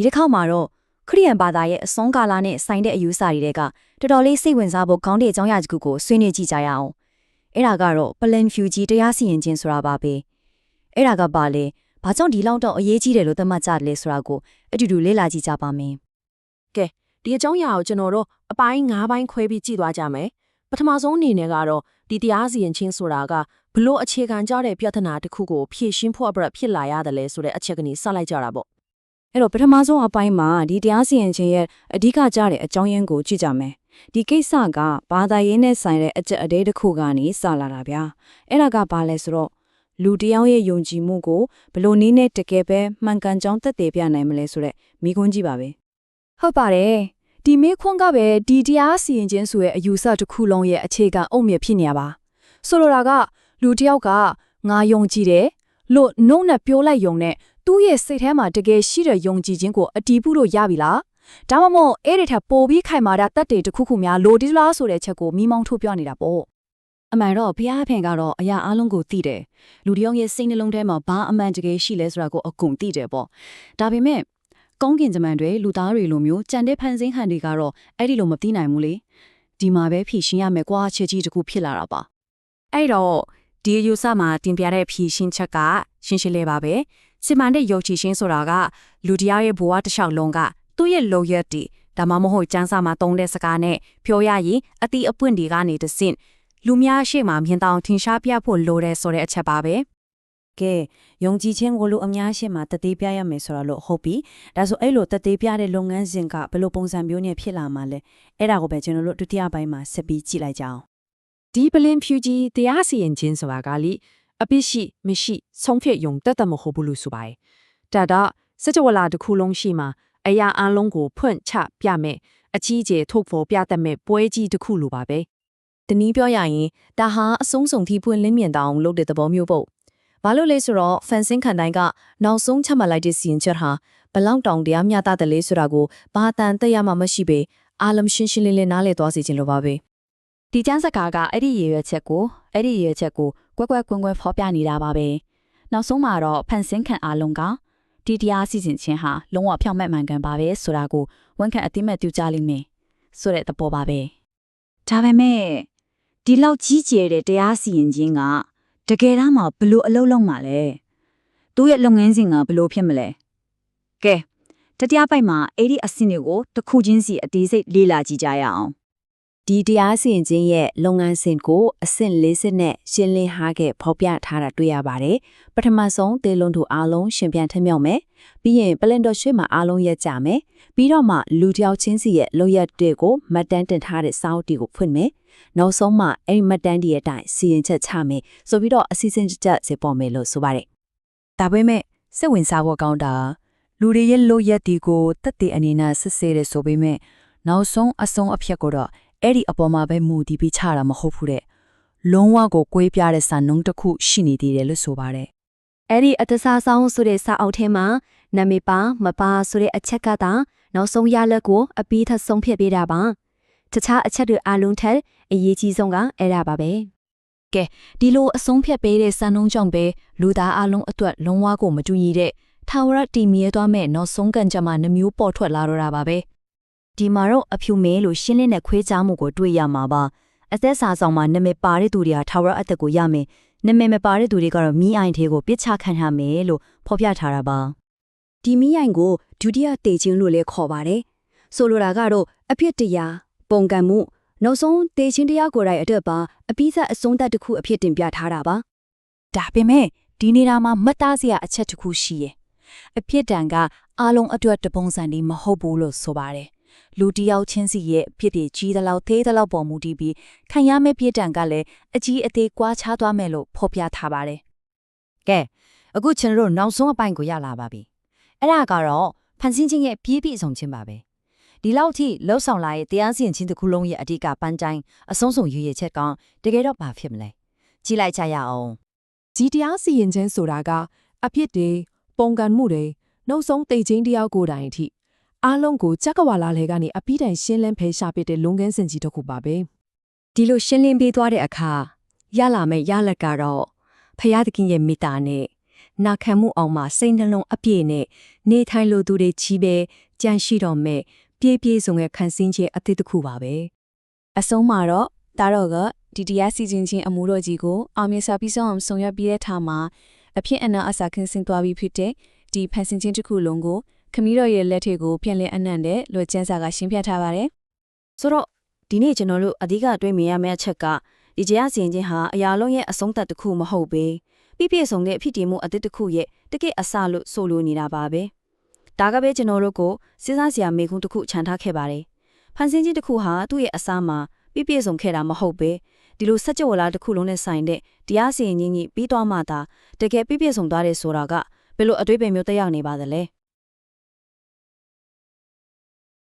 ဒီတစ်ခေါက်မှာတော့ခရိယန်ဘာသာရဲ့အစွန်းကာလာနဲ့ဆိုင်တဲ့အယူအဆတွေတွေကတော်တော်လေးစိတ်ဝင်စားဖို့ကောင်းတဲ့အကြောင်းအရာတစ်ခုကိုဆွေးနွေးကြည့်ကြရအောင်အဲ့ဒါကတော့ Plan Fuji တရားစီရင်ခြင်းဆိုတာပါပဲအဲ့ဒါကပါလေဘာကြောင့်ဒီလောက်တော့အရေးကြီးတယ်လို့သတ်မှတ်ကြတယ်လဲဆိုတာကိုအတူတူလေ့လာကြည့်ကြပါမယ်ဒီအကြောင်းအရာကိုကျွန်တော်တို့အပိုင်း၅ပိုင်းခွဲပြီးကြည့်သွားကြမယ်ပထမဆုံးအနေနဲ့ကတော့ဒီတရားစီရင်ချင်းဆိုတာကဘလို့အခြေခံကြတဲ့ပြဿနာတစ်ခုကိုဖြေရှင်းဖို့အတွက်ဖြစ်လာရတယ်လဲဆိုတဲ့အချက်ကနေစလိုက်ကြတာပေါ့ အဲ့တော့ပထမဆုံးအပိုင်းမှာဒီတရားစီရင်ခြင်းရဲ့အဓိကကြတဲ့အကြောင်းရင်းကိုကြည့်ကြမယ်ဒီကိစ္စကဘာသာရေးနဲ့ဆိုင်တဲ့အကျက်အသေးတစ်ခုကနေစလာတာဗျာအဲ့ဒါကဘာလဲဆိုတော့လူတစ်ယောက်ရဲ့ယုံကြည်မှုကိုဘယ်လို့နည်းနဲ့တကယ်ပဲမှန်ကန်ကြောင်းသက်သေပြနိုင်မလဲဆိုတော့မိခွန်းကြည့်ပါပဲဟုတ်ပါတယ်ဒီမေခွန်းကပဲဒီတရားစီရင်ခြင်းဆိုရဲ့အယူဆတစ်ခုလုံးရဲ့အခြေခံအုတ်မြစ်ဖြစ်နေရပါဆိုလိုတာကလူတစ်ယောက်ကငါယုံကြည်တယ်လို့နှုတ်နဲ့ပြောလိုက်ယုံနဲ့ သူ့ရဲ့စိတ်ထဲမှာတကယ်ရှိတဲ့ယုံကြည်ခြင်းကိုအတီးပြုလို့ရပြီလားဒါမှမဟုတ်အဲ့ဒီထက်ပိုပြီးခိုင်မာတဲ့တက်တွေတစ်ခုခုများလိုဒီလားဆိုတဲ့ချက်ကိုမိမောင်းထုတ်ပြနေတာပေါ့အမှန်တော့ဘုရားဖင်ကတော့အရာအလုံးကိုသိတယ်လူတစ်ယောက်ရဲ့စိတ်နှလုံးထဲမှာဘာအမှန်တကယ်ရှိလဲဆိုတာကိုအကုန်သိတယ်ပေါ့ဒါပေမဲ့ကောင်းကင်ဂျမန်တွေလူသားတွေလိုမျိုးကြံတဲ့ဖန်ဆင်းဟန်တွေကတော့အဲ့ဒီလိုမသိနိုင်ဘူးလေဒီမှာပဲဖြည့်ရှင်းရမယ်ကွာချက်ကြီးတစ်ခုဖြစ်လာတာပါအဲ့တော့ ဒီယူဆမှာတင်ပြတဲ့ဖြည့်ရှင်းချက်ကရှင်းရှင်းလေးပါပဲစီမံတဲ့ယုံကြည်ခြင်းဆိုတာကလူတရားရဲ့ဘဝတစ်လျှောက်လုံးကသူ့ရဲ့လုံရက်တည်ဒါမှမဟုတ်စံစာမှာသုံးတဲ့စကားနဲ့ပြောရရင်အတိအပွင့်တွေကနေတဆင့်လူများရှေ့မှာမြင်တောင်ထင်ရှားပြဖို့လိုတယ်ဆိုတဲ့အချက်ပါပဲကဲယုံကြည်ခြင်းကိုလို့အများရှင်းမှာတသေးပြရမယ်ဆိုတာလို့ဟုတ်ပြီဒါဆိုအဲ့လိုတသေးပြတဲ့လုပ်ငန်းစဉ်ကဘယ်လိုပုံစံမျိုးနဲ့ဖြစ်လာမှာလဲအဲ့ဒါကိုပဲကျွန်တော်တို့ဒုတိယပိုင်းမှာဆက်ပြီးကြည့်လိုက်ကြအောင် ဒီပလင်ဖြူကြီးတရားစီရင်ခြင်းဆိုတာကလေအပိရှိမရှိဆုံးဖြတ်ယုံတတ်တမဟုတ်ဘူးလို့ဆိုပါတယ်ဒါတော့စကြဝဠာတစ်ခုလုံးရှိမှာအရာအလုံးကိုဖွင့်ချပြမယ်အကြီးကျယ်ထုတ်ဖော်ပြတတ်မဲ့ပွဲကြီးတစ်ခုလိုပါပဲတနည်းပြောရရင်ဒါဟာအဆုံးစုံထိပွင့်လင်းမြင်တောင်လုပ်တဲ့သဘောမျိုးပေါ့ဘာလို့လဲဆိုတော့ fencing ခံတိုင်းကနောက်ဆုံးချက်မှတ်လိုက်တဲ့စီရင်ချက်ဟာဘလောက်တောင်တရားမျှတတယ်လဲဆိုတာကိုဘာတန်သက်ရမှမရှိပေအာလမ်ရှင်းရှင်းလင်းလင်းနားလည်သွားစေချင်လို့ပါပဲ ဒီကျမ်းစကားကအဲ့ဒီရည်ရွယ်ချက်ကိုအဲ့ဒီရည်ရွယ်ချက်ကိုကွက်ကွက်ကွင်းကွင်းဖော်ပြနေတာပါပဲနောက်ဆုံးမှာတော့ဖန်ဆင်းခံအားလုံးကဒီတရားစီစဉ်ခြင်းဟာလုံးဝဖြောင့်မတ်မှန်ကန်ပါပဲဆိုတာကိုဝန်ခံအသိမဲ့ပြုကြလိမ့်မယ်ဆိုတဲ့သဘောပါပဲဒါပေမဲ့ဒီလောက်ကြီးကျယ်တဲ့တရားစီရင်ခြင်းကတကယ်တမ်းမှာဘလို့အလုံးလုံးမှာလဲသူ့ရဲ့လုပ်ငန်းစဉ်ကဘလို့ဖြစ်မလဲကဲတတရားပိုက်မှာအဲ့ဒီအစင်းတွေကိုတစ်ခုချင်းစီအသေးစိတ်လေ့လာကြည့်ကြရအောင် ဒီတရားစီရင်ခြင်းရဲ့လုပ်ငန်းစဉ်ကိုအဆင့်၄ဆင့်နဲ့ရှင်းလင်းထားခဲ့ဖော်ပြထားတာတွေ့ရပါတယ်ပထမဆုံးသေလွန်သူအားလုံးရှင်ပြန်ထမြောက်မယ်ပြီးရင်ပလန်တော်ရွှေမှာအားလုံးရက်ကြမယ်ပြီးတော့မှလူတစ်ယောက်ချင်းစီရဲ့လုပ်ရက်တွေကိုမှတ်တမ်းတင်ထားတဲ့စာအုပ်တွေကိုဖွင့်မယ်နောက်ဆုံးမှအဲ့ဒီမှတ်တမ်းတွေရဲ့အတိုင်းစီရင်ချက်ချမယ်ဆိုပြီးတော့အစီအစဉ်ချက်စေပေါ်မယ်လို့ဆိုပါတယ်ဒါပေမဲ့စိတ်ဝင်စားဖို့ကောင်းတာလူတွေရဲ့လုပ်ရက်ဒီကိုတက်တဲ့အနေနဲ့စစ်ဆေးတယ်ဆိုပေမဲ့နောက်ဆုံးအဆုံးအဖြတ်ကိုတော့ အဲ့ဒီအပေါ်မှာပဲမူတည်ပြီးချတာမဟုတ်ဘူးတဲ့လုံးဝကိုကွေးပြတဲ့စာနှုံးတစ်ခုရှိနေသေးတယ်လို့ဆိုပါတယ်အဲ့ဒီအတစားဆောင်ဆိုတဲ့စာအုပ်ထဲမှာနာမည်ပါမပါဆိုတဲ့အချက်ကသာနောက်ဆုံးရလက်ကိုအပြီးထပ်ဆုံးဖြတ်ပေးတာပါတခြားအချက်တွေအလုံးထက်အရေးကြီးဆုံးကအဲ့ဒါပါပဲဒီလိုအဆုံးဖြတ်ပေးတဲ့စံနှုန်းကြောင့်ပဲလူသားအလုံးအတွက်လုံးဝကိုမတူညီတဲ့ထာဝရတည်မြဲသွားမဲ့နောက်ဆုံးကန်ကြမှာနှမျိုးပေါ်ထွက်လာတော့တာပါပဲ ဒီမှာတော့အဖြူမဲလို့ရှင်းလင်းတဲ့ခွဲခြားမှုကိုတွေ့ရမှာပါအသက်စာဆောင်မှာနာမည်ပါတဲ့သူတွေဟာထာဝရအသက်ကိုရမယ်နာမည်မပါတဲ့သူတွေကတော့မိအိုင်သေးကိုပြစ်ချခံရမယ်လို့ဖော်ပြထားတာပါဒီမိအိုင်ကိုဒုတိယတေခြင်းလို့လည်းခေါ်ပါတယ်ဆိုလိုတာကတော့အဖြစ်တရားပုံကံမှုနောက်ဆုံးတေချင်းတရားကိုယ်တိုင်အတွက်ပါအပိသက်အဆုံးသတ်တစ်ခုအဖြစ်တင်ပြထားတာပါဒါပေမဲ့ဒီနေတာမှာမတ်သားစရာအချက်တစ်ခုရှိရဲ့အဖြစ်တန်ကအားလုံးအတွက်တပုံစံဒီမဟုတ်ဘူးလို့ဆိုပါတယ် လူတစ်ယောက်ချင်းစီရဲ့အဖြစ်တွေကြီးသလောက်သေးသလောက်ပေါ်မူတည်ပြီးခံရမယ့်ဖြစ်တန်ကလည်းအကြီးအသေးကွာခြားသွားမယ်လို့ဖော်ပြထားပါတယ်ကဲအခုကျွန်တော်တို့နောက်ဆုံးအပိုင်းကိုရလာပါပြီအဲ့ဒါကတော့ဖန်ဆင်းခြင်းရဲ့ပြည့်ပြည့်စုံခြင်းပါပဲဒီလောက်ထိလှုပ်ဆောင်လာရဲ့တရားစီရင်ခြင်းတစ်ခုလုံးရဲ့အဓိကပန်းတိုင်းအဆုံးစုံရွေရချက်ကောင်တကယ်တော့ဘာဖြစ်မလဲကြည့်လိုက်ကြရအောင်ဒီတရားစီရင်ခြင်းဆိုတာကအဖြစ်တွေပုံကံမှုတွေနှုတ်ဆုံးတိတ်ချင်းတရားကိုယ်တိုင်အထိ အားလုံးကိုကြက်ကဝါလာလေကနေအပိတိုင်ရှင်းလင်းဖယ်ရှားပစ်တဲ့လုံငန်းစဉ်ကြီးတစ်ခုပါပဲဒီလိုရှင်းလင်းပေးသွားတဲ့အခါရလာမယ့်ရလက်ကတော့ဖရာသခင်ရဲ့မေတ္တာနဲ့နာခံမှုအောင်မှာစိတ်နှလုံးအပြည့်နဲ့နေထိုင်လိုသူတွေကြီးပဲကြန့်ရှိတော်မဲ့ပြေးပြေးဆုံရဲ့ခံစင်းချက်အသစ်တစ်ခုပါပဲအဆုံးမှာတော့ဒါတော့ကဒီတရားစီစဉ်ခြင်းအမှုတော်ကြီးကိုအောင်မြင်စွာပြီးဆုံးအောင်ဆောင်ရွက်ပြီးတဲ့ထားမှာအဖြစ်အနာအစာခင်းဆင်းသွားပြီးဖြစ်တဲ့ဒီဖန်ဆင်းခြင်းတစ်ခုလုံးကို ခမီးတော်ရဲ့လက်ထက်ကိုပြန်လည်အနှံ့တဲ့လွယ်ကျန်းစာကရှင်းပြထားပါတယ်ဆိုတော့ဒီနေ့ကျွန်တော်တို့အဓိကတွေးမြင်ရမယ့်အချက်ကဒီတရားစီရင်ခြင်းဟာအရာလုံးရဲ့အဆုံးသတ်တစ်ခုမဟုတ်ပဲပြည့်ပြည့်စုံတဲ့အဖြစ်တည်မှုအသစ်တစ်ခုရဲ့တကယ့်အစလို့ဆိုလိုနေတာပါပဲဒါကပဲကျွန်တော်တို့ကိုစဉ်းစားစရာမေးခွန်းတစ်ခုခြံထားခဲ့ပါတယ်ဖန်ဆင်းခြင်းတစ်ခုဟာသူ့ရဲ့အစမှာပြည့်ပြည့်စုံခဲ့တာမဟုတ်ပဲဒီလိုစัจ java လာတစ်ခုလုံးနဲ့ဆိုင်တဲ့တရားစီရင်ခြင်းကြီးပြီးသွားမှသာတကယ်ပြည့်ပြည့်စုံသွားတယ်ဆိုတာကဘယ်လိုအတွေ့အကြုံမျိုးတက်ရောက်နေပါသလဲ